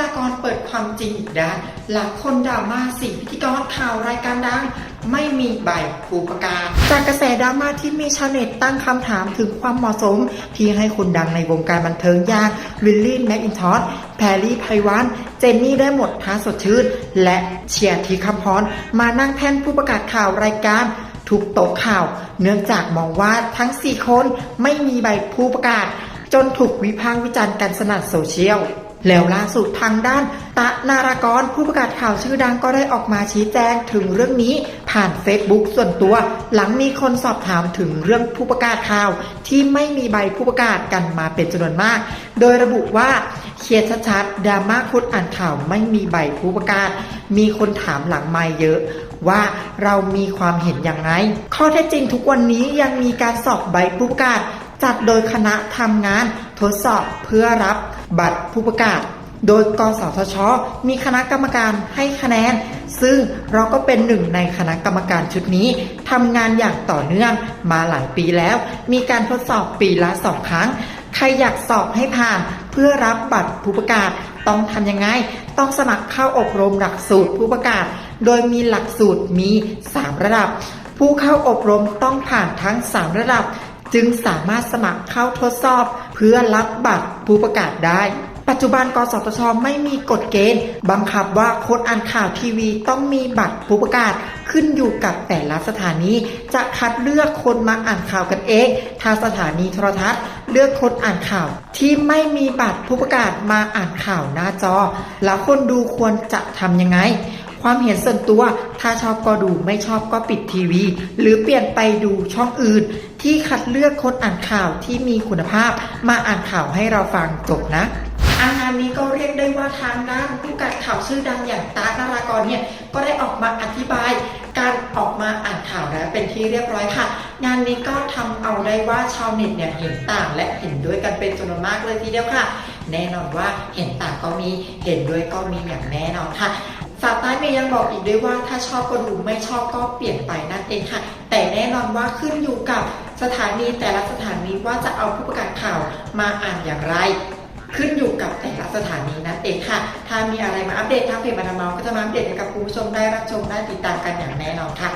นากรเปิดความจริงอีกด้านหลังคนดราม่าสี่พิธีกรข่าวรายการดังไม่มีใบผู้ประกาศ จากกระแสดราม่าที่มีชาวเน็ตตั้งคำถามถึงความเหมาะสม ที่ให้คนดังในวงการบันเทิงอย่างวิลลี่แมคอินทอสแพรรี่ไพวันเจนนี่ได้หมดท้าสดชื่นและเชียร์ทีคำพรมานั่งแท่นผู้ประกาศข่าวรายการทุกโต๊ะข่าว เนื่องจากมองว่าทั้ง 4 คนไม่มีใบผู้ประกาศ จนถูกวิพากษ์วิจารณ์กันสนั่นโซเชียล แล้วล่าสุดทางด้าน ตะนารากรผู้ประกาศข่าวชื่อดังก็ได้ออกมาชี้แจงถึงเรื่องนี้ผ่านเฟซบุ๊กส่วนตัว หลังมีคนสอบถามถึงเรื่องผู้ประกาศข่าว ที่ไม่มีใบผู้ประกาศกันมาเป็นจำนวนมาก โดยระบุว่าเคลียร์ชัดๆดราม่าคนอ่านข่าวไม่มีใบผู้ประกาศ มีคนถามหลังไม่เยอะว่าเรามีความเห็นอย่างไร ข้อเท็จจริงทุกวันนี้ยังมีการสอบใบผู้ประกาศ จัดโดยคณะทำงานทดสอบเพื่อรับบัตรผู้ประกาศ โดยกสทช มีคณะกรรมการให้คะแนน ซึ่งเราก็เป็นหนึ่งในคณะกรรมการชุดนี้ทำงานอย่างต่อเนื่องมาหลายปีแล้ว มีการทดสอบปีละสองครั้ง ใครอยากสอบให้ผ่านเพื่อรับบัตรผู้ประกาศต้องทำยังไง ต้องสมัครเข้าอบรมหลักสูตรผู้ประกาศ โดยมีหลักสูตรมี 3 ระดับ ผู้เข้าอบรมต้องผ่านทั้ง 3 ระดับ จึงสามารถสมัครเข้าทดสอบ เพื่อรับบัตรผู้ประกาศได้ ปัจจุบันกสทช ไม่มีกฎเกณฑ์ บังคับว่าคนอ่านข่าวทีวีต้องมีบัตรผู้ประกาศขึ้นอยู่กับแต่ละสถานี จะคัดเลือกคนมาอ่านข่าวกันเองทางสถานีโทรทัศน์ เลือกคนอ่านข่าว ที่ไม่มีบัตรผู้ประกาศมาอ่านข่าวหน้าจอ แล้วคนดูควรจะทำยังไงความเห็นส่วนตัว ถ้าชอบก็ดูไม่ชอบก็ปิดทีวี หรือเปลี่ยนไปดูช่องอื่น ที่คัดเลือกคนอ่านข่าวที่มีคุณภาพมาอ่านข่าวให้เราฟังจบนะอางานนี้ก็เรียกได้ว่าทางด้านผู้กัดข่าวชื่อดังอย่างตานารากรเนี่ยก็ได้ออกมาอธิบาย การออกมาอ่านข่าวแล้วเป็นที่เรียบร้อยค่ะ งานนี้ก็ทำเอาได้ว่าชาวเน็ตเนี่ยเห็นต่างและเห็นด้วยกันเป็นจำนวนมากเลยทีเดียวค่ะ แน่นอนว่าเห็นต่างก็มีเห็นด้วยก็มีอย่างแน่นอนค่ะสาวใต้เมย์ยังบอกอีกด้วยว่าถ้าชอบก็ดูไม่ชอบก็เปลี่ยนไปนั่นเองค่ะ แต่แน่นอนว่าขึ้นอยู่กับสถานีแต่ละสถานีว่าจะเอาผู้ประกาศข่าวมาอ่านอย่างไร ขึ้นอยู่กับแต่ละสถานีนั่นเองค่ะ ถ้ามีอะไรมาอัปเดตทางเพจบันาเมาก็จะมาอัปเดตให้กับคุณผู้ชมได้รับชมได้ติดตามกันอย่างแน่นอนค่ะ